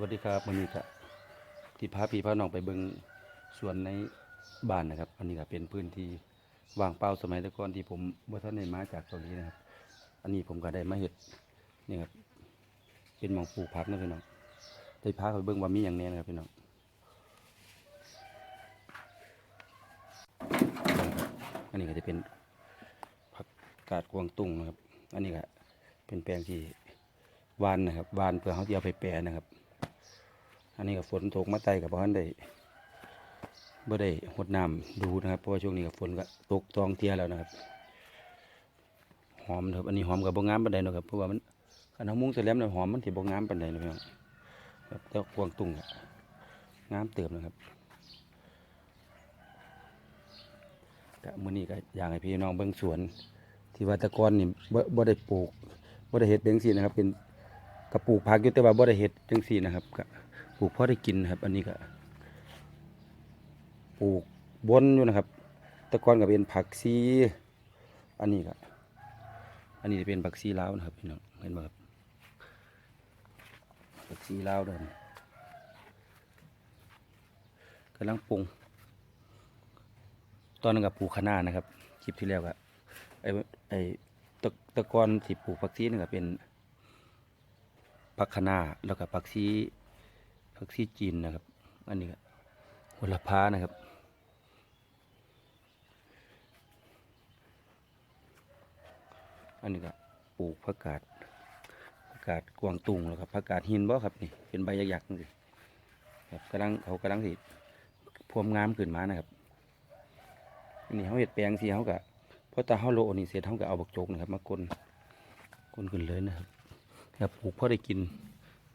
วัสดีครับวันนี้ก็ที่พาพี่พาน้องไปเบิงสวนในบ้านนะครับ อันนี้ก็เป็นพื้นที่ว่างเปล่าสมัยต่ก่อนที่ผมบ่ทันได้มาจากเกาหลีนะครับ อันนี้ผมก็ได้มาเฮ็ดนี่ครับเป็นหมองปลูกผักนะพี่น้องได้พาไปเบิงว่ามีอย่างแน่นะครับพี่น้องอันนี้ก็จะเป็นผักกาดกวางตุ้งนะครับ อันนี้ก็เป็นแปลงที่วานนะครับวานเพื่อเขาจะเอาไปแปรนะครับ อันนี้ก็ฝนตกมาไต่กับพราะนั้นได้บ่ได้หดน้ำดูนะครับ เพราะว่าช่วงนี้ก็ฝนก็ตกตองเทียแล้วนะครับ หอมนะครับ อันนี้หอมกับบ่งามปานใดนะครับ เพราะว่ามันคันเฮามุงเสร็จแล้วมันหอมมันสิบ่งามปานใดนะพี่น้องครับแต่กวางตุ้งอะงามเติมนะครับก็มื้อนี้ก็อยากให้พี่น้องเบิ่งสวน ที่ว่าตะกอนนี่บ่บ่ได้ปลูกบ่ได้เฮ็ดจังซี่นะครับ เป็นกระปลูกผักอยู่แต่ว่าบ่ได้เฮ็ดจังซี่นะครับก็ ปลูกพอได้กินครับ อันนี้ก็ปลูกบนอยู่นะครับ ตะกอนก็เป็นผักซี อันนี้ก็อันนี้จะเป็นผักซีลาวนะครับพี่น้องเห็นไหมครับผักซีลาวเดินกำลังปรุง ตอนนั้นก็ปลูกคะน้านะครับ คลิปที่แล้วก็ไอ้ไอ้ตะตะกอนที่ปลูกผักซีนี่ก็เป็นผักคะน้าแล้วก็ผักซี ผักชีจีนนะครับ อันนี้ก็โหระพานะครับ อันนี้ก็ปลูกผักกาดผักกาดกวางตุงแล้วครับผักกาดหินบ่ครับนี่เป็นใบยักษ์ๆนี่ครับกำลังเขากำลังสิพวมงามขึ้นมานะครับอันนี้เขาเห็ดแปลงสีเขากะพอตาเขาโลนี่เสร็จเขาก็เอาบักโจกนะครับ มากลนกลนขึ้นเลยนะครับครับปลูกพอได้กิน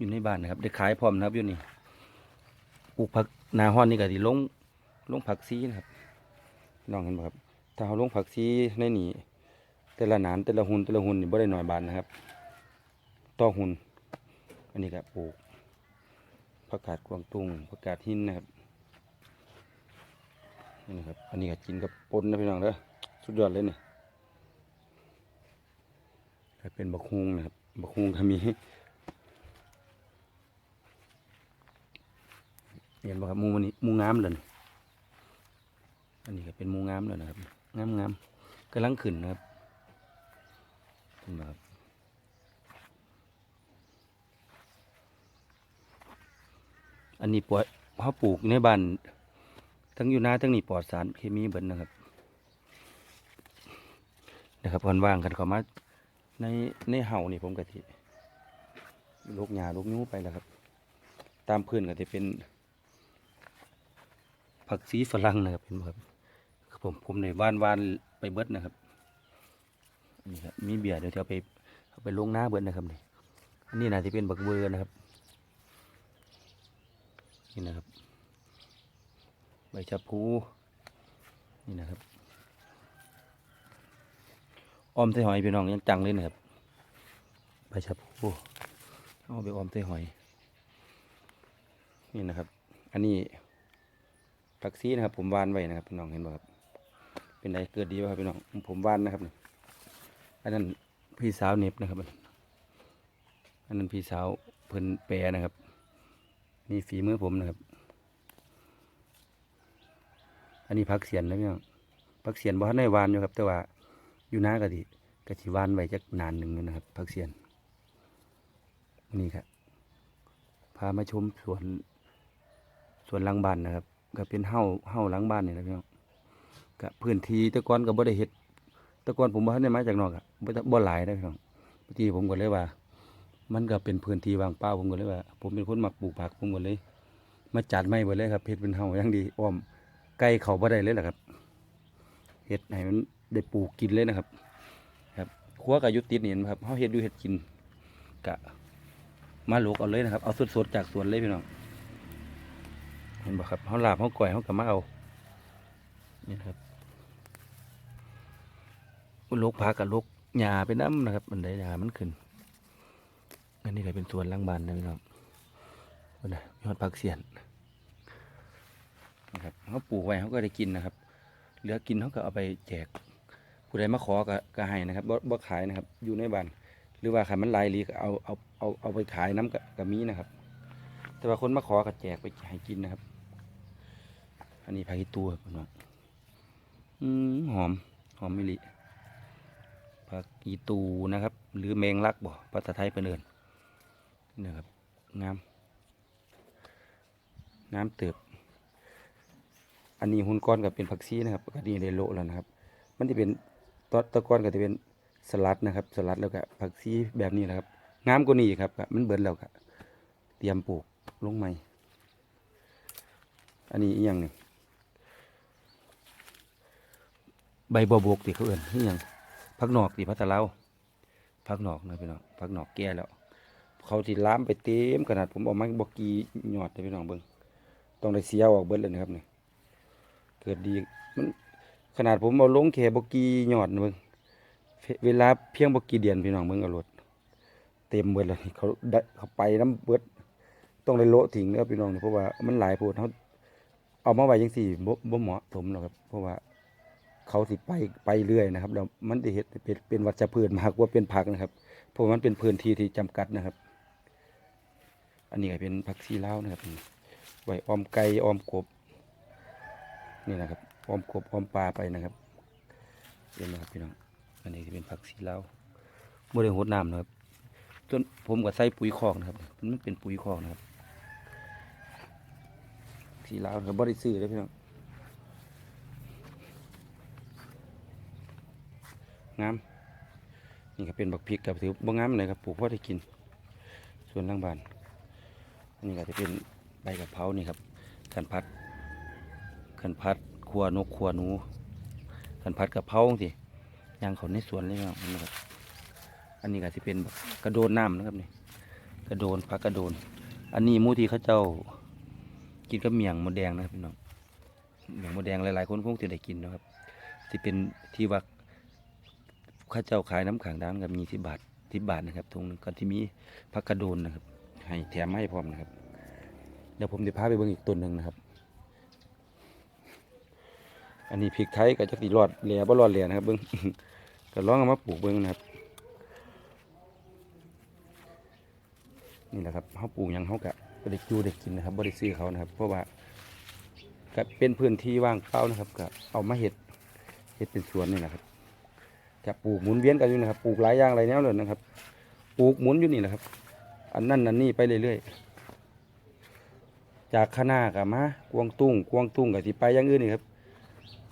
อยู่ในบ้านนะครับ ได้ขายพร้อมนะครับอยู่นี่ปลูกผักนาฮ้อนนี่ก็สิลงลงผักซีนะครับน้องเห็นบ่ครับ ถ้าเขาลงผักซีในนี่แต่ละหนานแต่ละหุ่นแต่ละหุ่นนี่บ่ได้หน่อยบานนะครับ ต่อหุ่นอันนี้ก็ปลูกผักกาดกวางตุ้งผักกาดหินนะครับนี่นะครับ อันนี้ก็กินกับปนนะพี่น้องเด้อสุดยอดเลยนี่ก็เป็นบักฮุงนะครับบักฮุงก็มี เห็นบ่ครับมูมันนี้มูงามเลยนะอันนี้ก็เป็นมูงามเลยนะครับงามงามกำลังขึ้นนะครับเห็นบ่ครับอันนี้ปลอดเขาปลูกในบ้านทั้งอยู่นาทั้งนี่ปลอดสารเคมีเบิดนะครับนะครับก่อนว่างกันเขามาในในเห่านี่ผมกะทิลูกหญ้าลูกนิ้วไปแล้วครับ ตามพื้นก็จะเป็น ผักชีฝรั่งนะครับเห็นไหมครับบผมผมในว่านวานไปเบิดนะครับนี่ครับมีเบียร์เดี๋ยวจะไปไปลงหน้าเบิดนะครับนี่อันนี้น่าจะเป็นบักเบอร์นะครับนี่นะครับ ใบชะพูนี่นะครับออมใส่หอยพี่น้องยังจังเลยนะครับใบชะพูเอาไปออมใส่หอย นี่นะครับ อันนี้ ผักซีนะครับ ผมวานไว้นะครับพี่น้องเห็นบ่ครับ เป็นไรเกิดดีป่ะครับพี่น้องผมวานนะครับนี่อันนั้นพี่สาวเน็บนะครับ อันนั้นพี่สาวเพิ่นแปรนะครับนี่ฝีมือผมนะครับ อันนี้ผักเสียนนะพี่น้องผักเสียนบ่ทันได้วานอยู่ครับ แต่ว่าอยู่หน้ากะทิกะทิวานไว้จักนานหนึ่งนะครับผักเสียนนี่ครับพามาชมสวนสวนลังบ้านนะครับ ก็เป็นเฮ้าเฮ้าหลังบ้านนี่นะพี่น้องก็พื้นที่ตะกอนก็บ่ได้เฮ็ดตะกอนผมบ่ทันได้มาจากนอกอะบ่บ่หลายนะพี่น้องบางทีผมก็เลยว่า มันก็เป็นพื้นที่ว่างเปล่าผมก็เลยว่า ผมเป็นคนมักปลูกผักผมก็เลย มาจัดไม้เบิดเลยครับเฮ็ดเป็นเฮ้าอย่างดีอ้อมไก่เขาบ่ได้เลยล่ะครับเฮ็ดให้มันได้ปลูกกินเลยนะครับ ครับครัวก็อยู่ติดนี่นะครับเฮาเฮ็ดอยู่เฮ็ดกินก็มาโลกเอาเลยนะครับ เอาสดๆจากสวนเลยพี่น้อง เห็นบ่ครับเขาลาบเขาก่อยเขาก็มาเอานี่ครับลกพักกับลกหญ้าไปน้ำนะครับมันได้หญ้ามันขึ้นอันนี้ก็เป็นสวนล้างบานนะพี่น้องนี่นะยอดผักเสียนนะครับเขาปลูกไว้เขาก็ได้กินนะครับ เหลือกินเขาก็เอาไปแจก ผู้ใดมาขอก็ก็ให้นะครับบ่บ่ขายนะครับ อยู่ในบ้านหรือว่าขายมันลายหลีก็เอาเอาเอาเอาไปขายน้ำกับกับมีนะครับ แต่ว่าคนมาขอก็แจกไปให้กินนะครับ อันนี้ผักอีตัวครับพี่น้องอืมหอม หอมมิลิผักอีตูนะครับ หรือแมงลักบ่ภาษาไทยเป็นเอินนี่นะครับงามงามเติบ อันนี้หุ่นก้อนกับเป็นผักซีนะครับอันนี้ได้โลแล้วนะครับ มันจะเป็นตอตะก้อนก็จะเป็นสลัดนะครับ สลัดแล้วก็ผักซีแบบนี้นะครับงามกว่านี้ครับมันเบิดแล้วก็เตรียมปลูกลงใหม่ อันนี้อีกอย่างหนึ่ง ใบบัวบกที่เขาเอื่นนี่ยังพักหนอกที่พัทลาพักหนอกนะพี่น้องพักหนอกแก่แล้ว เขาที่ล้ามไปเต็มขนาดผมเออกมาบกีหยอดเลยพี่น้องเบิ้งต้องได้เสียออกเบิดเลยนะครับเนี่ยเกิดดีมันขนาดผมเอาลงแค่บกีหยอดนะเบิ้งเวลาเพียงบกีเดียนพี่น้องเบิ้งเอารถเต็มเบิดเลยเขาได้เขาไปน้ำเบิดต้องได้โละทิ้งนะครับพี่น้องเนี่ยเพราะว่ามันหลายโพดเขาเอามาไว้ยังสี่บ่บ่เหมาะสมหรอกครับเพราะว่า เขาสิไปไปเรื่อยนะครับแล้วมันจะเห็ดเป็นเป็นวัชพืชมากกว่าเป็นผักนะครับเพราะมันเป็นพื้นที่ที่จำกัดนะครับ อันนี้ก็เป็นผักชีลาวนะครับไว้ออมไก่ออมกบนี่นะครับออมกบออมปลาไปนะครับเห็นไหมครับพี่น้องอันนี้จะเป็นผักชีลาวบ่ได้หดน้ำนะครับจนผมก็ใส่ปุ๋ยคอกนะครับ มันเป็นปุ๋ยคอกนะครับสีลาวกับบริซื้อเลยพี่น้อง งามนี่ก็เป็นบักพริกกับถือบ่งามเลยครับปลูกพอได้กิน ส่วนล่างบานอันนี้ก็จะเป็นใบกะเพรานี่ครับขันพัดขันพัดขัวนกขัวหนูขันพัดกะเพราสิยางเขาในสวนเลยพี่น้องนะครับอันนี้ก็จะเป็นกระโดนน้ำนะครับนี่กระโดนพักกระโดน อันนี้มูที่เขาเจ้ากินกับเมียงมดแดงนะครับพี่น้องเมียงมดแดงหลายๆคนคงจะได้กินนะครับที่เป็นที่ว่า ข้าเจ้าขายน้ำขังดำกับมีสิบบาทสิบบาทนะครับตรงนึงก็ที่มีพักกระโดนนะครับ ให้แถมให้พร้อมนะครับ เดี๋ยวผมจะพาไปเบิ่งอีกต้นหนึ่งนะครับ อันนี้พริกไทยก็จะติรอดเหลียบ่รอดเหลียนะครับเบิ่งก็ลองเอามาปลูกเบิ่งนะครับนี่แหละครับเขาปลูกยังเขากะบ่ได้จูได้กินนะครับบ่ได้ซื้อเขานะครับ เพราะว่าก็เป็นพื้นที่ว่างเปล่านะครับก็เอามาเห็ดเห็ดเป็นสวนนี่แหละครับ จะปลูกหมุนเวียนกันอยู่นะครับ ปลูกหลายอย่างหลายแนวเลยนะครับ ปลูกหมุนอยู่นี่แหละครับ อันนั้นอันนี้ไปเรื่อยๆ จากข้างหน้ากับมากวางตุ้งกวางตุ้งกับสิไปอย่างอื่นนี่ครับ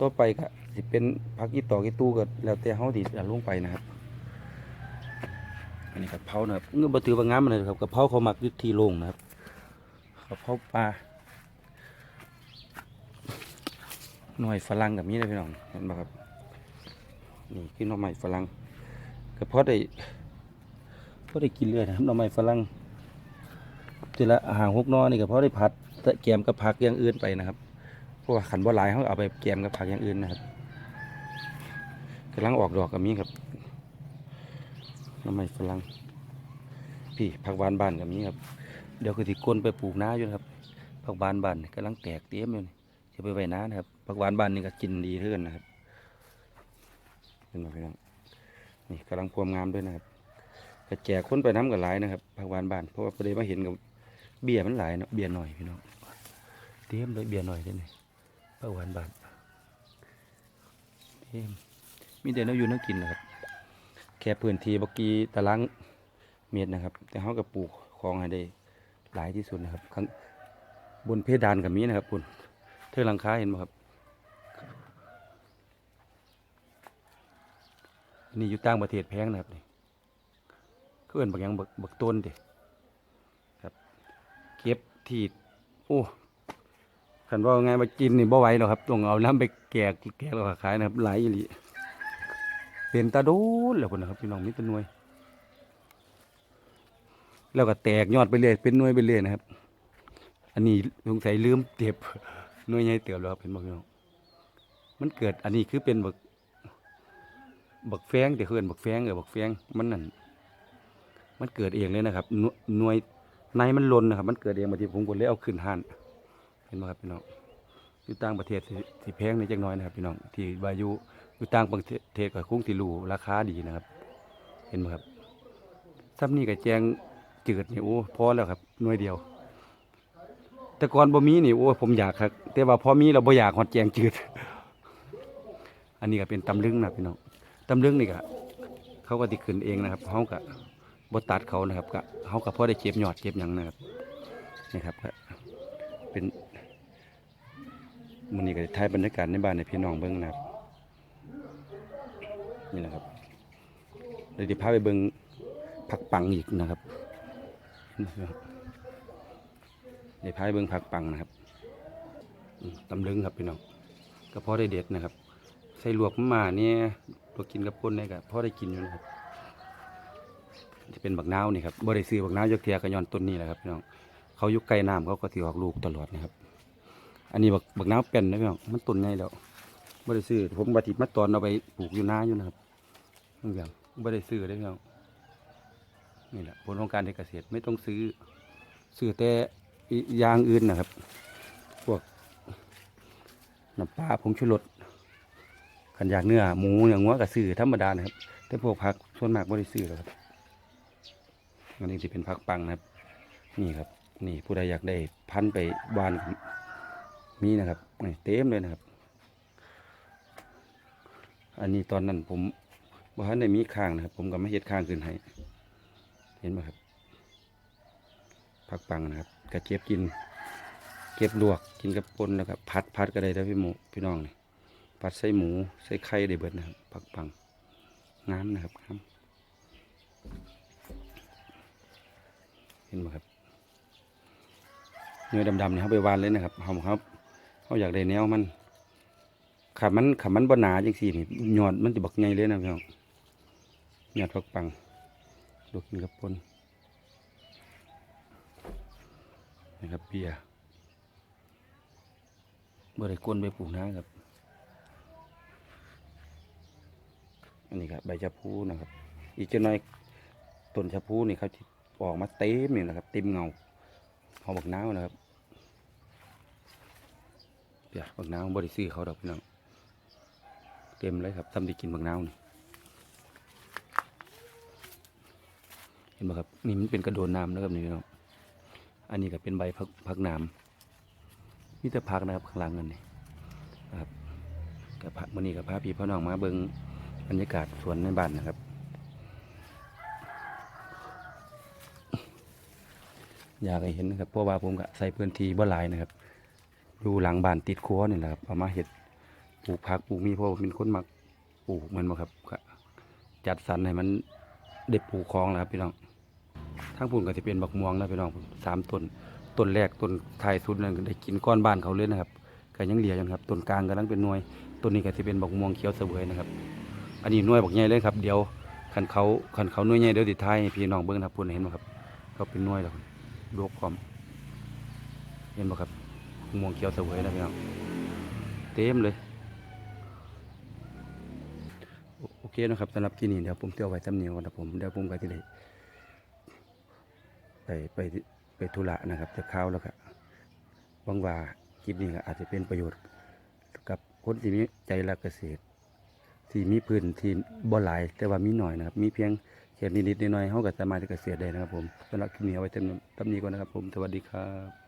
ต่อไปก็สิเป็นพักอีต่อกีตู้ก็แล้วแต่เฮาที่จะลงไปนะครับ อันนี้กะเพรานะครับเงื่อนบถือว่างามเลยครับกะเพราเขาหมักยุทีโลงนะครับกะเพราปลาหน่อยฝรั่งกับนี้เลยพี่น้องเห็นไหมครับ นี่คือหน่อไม้ฝรั่งกะเพราได้พราะได้กินเรื่อยนะครับหน่อไม้ฝรั่งทีละอาหารหกนอนี่ก็เพราะได้ผัดแต่แกมกับผักอย่างอื่นไปนะครับเพราะว่าขันบ่หลายเขาเอาไปแกมกับผักอย่างอื่นนะครับกำลังออกดอกกับนี้ครับหน้ำไม้ฝรั่งพี่ผักหวานบานกับนี้ครับ เดี๋ยวคือที่ก้นไปปลูกน้าอยู่นะครับผักหวานบานกำลังแตกเตี้ยมอยู่จะไปไว้น้านะครับผักหวานบานนี่ก็กินดีเท่ากันนะครับ เป็นมาพี่น้องนี่กำลังพวมงามด้วยนะครับกระแจกคนไปน้ำกับหลายนะครับผักหวานบ้านเพราะว่าประเดี๋ยวมาเห็นกับเบี้ยมันหลายเนาะเบี้ยหน่อยพี่น้องเตี้ยมเลยเบี้ยหน่อยได้ไหมผักหวานบ้านเตี้ยมมีแต่เนื้ออยู่เนื้อกินนะครับ แค่พื้นที่บกีตารางเมตรนะครับ แต่เขาก็ปลูกของให้ได้หลายที่สุดนะครับบนเพดานกับมีนะครับคุณเทือหลังคาเห็นไหมครับ นี่อยู่ต่างประเทศแพงนะครับนี่เขาเอินบักหยังบักบักต้นเดิครับ เก็บที่โอ้ขันว่าไงมากินนี่บ่ไหวหรอกครับต้องเอาน้ำไปแกกแกกแล้วขายนะครับหลายอีหลีเป็นตาดนแล้วคนนะครับพี่น้องมีแตัหน่วย แล้วก็แตกยอดไปเรื่อยเป็นนวยไปเรื่อยนะครับ อันนี้สงสัยลืมเก็บนวยใหญ่เติบแล้วครับเป็นบอกพี่น้องมันเกิดอันนี้คือเป็นบัก บักแฟงแต่เพื่อนบักแฟงเออบักแฟงมันนั่นมันเกิดเองเลยนะครับหน่วยในมันลนนะครับ มันเกิดเองบางทีผมก็เลยเอาขึ้นห้านเห็นไหมครับพี่น้องอยู่ต่างประเทศสิสิแพงในจักน้อยนะครับพี่น้องที่วายุอยู่ต่างประเทศกับคุ้งที่รูราคาดีนะครับ เห็นไหมครับซ้ำนี่กับแจงจืดเนี่ยโอ้พอแล้วครับหน่วยเดียว แต่ก่อนบ่มีนี่โอ้ผมอยากครับ แต่ว่าพอมีเราบ่อยากฮอดแจงจืด อันนี้ก็เป็นตำลึงนะพี่น้อง ตำลึงนี่ก็เขาก็ติขึ้นเองนะครับเขาก็บ่ตัดเขานะครับก็เขาก็พอได้เก็บยอดเก็บหยังนะครับนี่ครับก็เป็นมันนี้ก็ถ่ายบรรยากาศในบ้านในพี่น้องเบิ่งนะครับนี่นะครับเดี๋ยวจะพาไปเบิ่งผักปังอีกนะครับเดี๋ยวพาไปเบิ่งผักปังนะครับตำลึงครับพี่น้องก็พอได้เด็ดนะครับ ใส่ลวกมาเนี่ย ลวกกินกับคนได้กับพอได้กินอยู่นะครับจะเป็นบักนาวนี่ครับบ่ได้ซื้อบักนาวยกเทียกันยอนต้นนี้แหละครับพี่น้องเขายู่ใกล้น้ำเขาก็ถือออกลูกตลอดนะครับ อันนี้บักบักนาวเป็นนะพี่น้องมันต้นใหญ่แล้วบ่ได้ซื้อผมบัติมาตอนเอาไปปลูกอยู่น้าอยู่นะครับบางอย่างบ่ได้ซื้อได้พี่น้องนี่แหละผลของการเกษตรไม่ต้องซื้อซื้อแต่ยางอื่นนะครับ พวกน้ำปลาผงชูรส ขันอยากเนื้อหมูอย่างงัวกับซื้อธรรมดานะครับ แต่พวกผักส่วนมากไม่ได้ซื้อหรอกครับอันนี้จะเป็นผักปังนะครับ นี่ครับ นี่ผู้ใดอยากได้พันไปบานมีนะครับนี่เต็มเลยนะครับ อันนี้ตอนนั้นผมบ่ทันได้มีข้างนะครับ ผมก็ไม่เฮ็ดข้างขึ้นให้เห็นไหมครับผักปังนะครับกระเจี๊ยบกิน เก็บลวกกินกับปนแล้วก็พัดพัดก็ได้แล้วพี่หมูพี่น้องนี่ ผัดใส่หมูใส่ไข่ได้เบิดนะครับผักปังงามนะครับงามเห็นไหมครับเนื้อดำๆเนี่ยเขาไปวานเลยนะครับเขาครับเขาอยากได้แนวมันขามันขามันบนหนาจังสี่นี่ยอดมันจะบักไงเลยนะพี่น้องยอดผักปังลูกินกับปนนะครับเบียร์บ่ได้กวนไปปลูกนะครับ อันนี้ครับใบชะพูนะครับ อีกจะน้อยต้นชะพูนี่ครับที่ออกมาเต็มนี่นะครับ เต็มเงาหอมบักน้าวนะครับเดี๋ยวบักน้าวบริซื้อเขาดอกพี่น้องเต็มเลยครับทำด้กินบักน้าวนี่เห็นไหมครับนี่มันเป็นกระโดนน้ำนะครับนี่พี่น้องอันนี้ก็เป็นใบพักพักน้ำมีแต่พักนะครับข้างล่างนั่นนี่ครับกับพักมันนี้กับพาพี่พ่อน้องมาเบิง บรรยากาศสวนในบ้านนะครับ อยากให้เห็นนะครับเพราะว่าผมก็ใส่พื้นที่บ่หลายนะครับ ดูหลังบ้านติดครัวนี่แหละครับเอามาเห็ดปลูกผักปลูกมีเพราะว่าเป็นคนมักปลูกมันมาครับจัดสรรให้มันเด็ดปลูกคลองนะครับพี่น้องทั้งปุ่นก็จะเป็นบักม่วงนะพี่น้องสามต้นต้นแรกต้นไทายสุดนั่นก็ได้กินก้อนบ้านเขาเลยนะครับก็ยังเหลืออยู่นะครับต้นกลางกำลังเป็นหน่วยต้นนี้ก็จะเป็นบักม่วงเขียวเสวยนะครับ อันนี้หน่วยบักใหญ่เลยครับ เดี๋ยวขันเขาขันเขาหน่วยใหญ่เดี๋ยวติดท้ายให้พี่น้องเบิ้งนะครับพุ่นเห็นไหมครับ เขาเป็นหน่วยแล้วลวกความเห็นไหมครับม่วงเขียวเสวยนะพี่น้องเต็มเลยโอเคนะครับสำหรับที่นี่เดี๋ยวผมเที่ยวไว้ตำเนียวก่อนนะผมเดี๋ยวผมก็จะได้ไปไปไปธุระนะครับจะเข้าแล้วก็หวังว่าคลิปนี้ก็อาจจะเป็นประโยชน์กับคนที่มีใจรักเกษตร ที่มีพื้นที่บ่หลายแต่ว่ามีหน่อยนะครับ มีเพียงแค่นิดๆหน่อยๆเขาก็สามารถจะเกษตรได้นะครับผมสำหรับคลิปนี้เอาไว้เต็มตำนี้ก่อนนะครับผมสวัสดีครับ